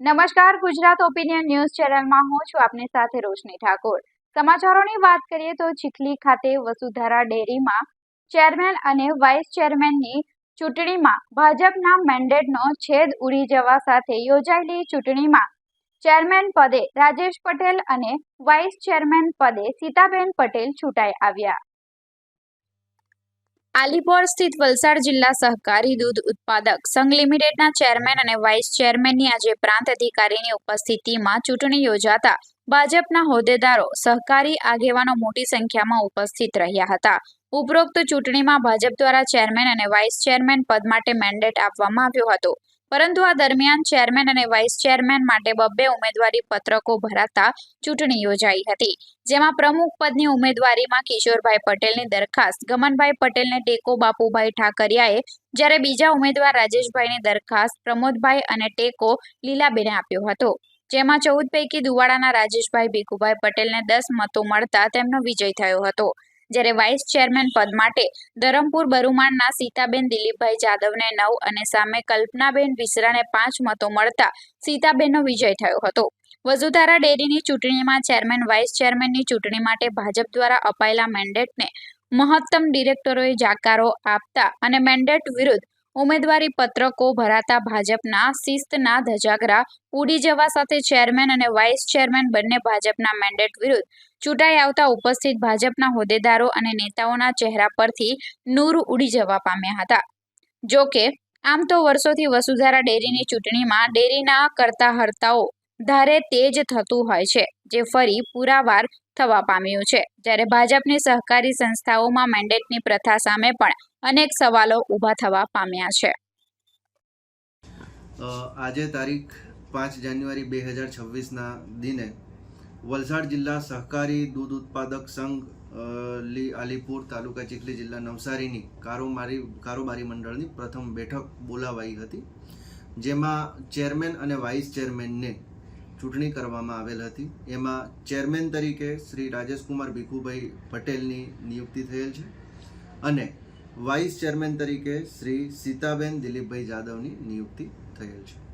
નમસ્કાર, Gujarat opinion news ચેનલમાં હું છું આપની સાથે રોશની ઠાકોર. સમાચારોની વાત કરીએ તો ચીખલી ખાતે વસુધારા ડેરીમાં ચેરમેન અને વાઇસ ચેરમેનની ચૂંટણીમાં ભાજપના મેન્ડેટનો છેદ ઉડી જવા સાથે યોજાયેલી ચૂંટણીમાં ચેરમેન પદે રાજેશ પટેલ અને વાઇસ ચેરમેન પદે સીતાબેન પટેલ ચૂંટાઈ આવ્યા. આલીપોર સ્થિત વલસાડ જિલ્લા સહકારી દૂધ ઉત્પાદક સંઘ લિમિટેડના ચેરમેન અને વાઇસ ચેરમેનની આજે પ્રાંત અધિકારીની ઉપસ્થિતિમાં ચૂંટણી યોજાતા ભાજપના હોદ્દેદારો સહકારી આગેવાનો મોટી સંખ્યામાં ઉપસ્થિત રહ્યા હતા. ઉપરોક્ત ચૂંટણીમાં ભાજપ દ્વારા ચેરમેન અને વાઇસ ચેરમેન પદ માટે મેન્ડેટ આપવામાં આવ્યો હતો. પરંતુ આ દરમિયાન ચેરમેન અને વાઇસ ચેરમેન માટે બબ્બે ઉમેદવારી પત્રકો ભરાતા ચૂંટણી યોજાઈ હતી, જેમાં પ્રમુખ પદની ઉમેદવારીમાં કિશોરભાઈ પટેલની દરખાસ્ત, ગમનભાઈ પટેલને ટેકો બાપુભાઈ ઠાકરિયાએ, જ્યારે બીજા ઉમેદવાર રાજેશભાઈની દરખાસ્ત, પ્રમોદભાઈ અને ટેકો લીલાબેને આપ્યો હતો, જેમાં ચૌદ પૈકી દુવાડાના રાજેશભાઈ ભીખુભાઈ પટેલને દસ મતો મળતા તેમનો વિજય થયો હતો. જ્યારે વાઇસ ચેરમેન પદ માટે ધરમપુર બરુમાણના સીતાબેન દિલીપભાઈ જાદવને નવ અને સામે કલ્પનાબેન વિસરાને પાંચ મતો મળતા સીતાબેનનો વિજય થયો હતો. વસુધારા ડેરીની ચૂંટણીમાં ચેરમેન, વાઇસ ચેરમેનની ચૂંટણી માટે ભાજપ દ્વારા અપાયેલા મેન્ડેટને મહત્તમ ડિરેક્ટરોએ જાકારો આપતા અને મેન્ડેટ વિરુદ્ધ ઉમેદવારી પત્રકો ભરાતા ભાજપના શિસ્તના ધજાગરા ઉડી જવા સાથે ચેરમેન અને વાઇસ ચેરમેન બંને ભાજપના મેન્ડેટ વિરુદ્ધ ચૂંટાઈ આવતા ઉપસ્થિત ભાજપના હોદ્દેદારો અને નેતાઓના ચહેરા પરથી નૂર ઉડી જવા પામ્યા હતા. જોકે આમ તો વર્ષોથી વસુધારા ડેરીની ચૂંટણીમાં ડેરીના કરતા હર્તાઓ ધારે તેજ થતું હોય છે, જે ફરી પુરાવાર થવા પામ્યું છે. જ્યારે ભાજપની સહકારી સંસ્થાઓમાં મેન્ડેટની પ્રથા સામે પણ અનેક સવાલો ઊભા થવા પામ્યા છે. આજે તારીખ પાંચ જાન્યુઆરી બે હજાર છવ્વીસના દિને વલસાડ જિલ્લા સહકારી દૂધ ઉત્પાદક સંઘ લી અલીપુર તાલુકા ચીખલી જિલ્લા નવસારીની કારોબારી કારોબારી મંડળની પ્રથમ બેઠક બોલાવાઈ હતી. જેમાં ચેરમેન અને વાઇસ ચેરમેનને ચૂંટણી કરવામાં આવેલ હતી. એમાં ચેરમેન તરીકે શ્રી રાજેશકુમાર ભીખુભાઈ પટેલની નિયુક્તિ થયેલ છે અને વાઇસ ચેરમેન તરીકે શ્રી સીતાબેન દિલીપભાઈ જાદવની નિયુક્તિ થયેલ છે.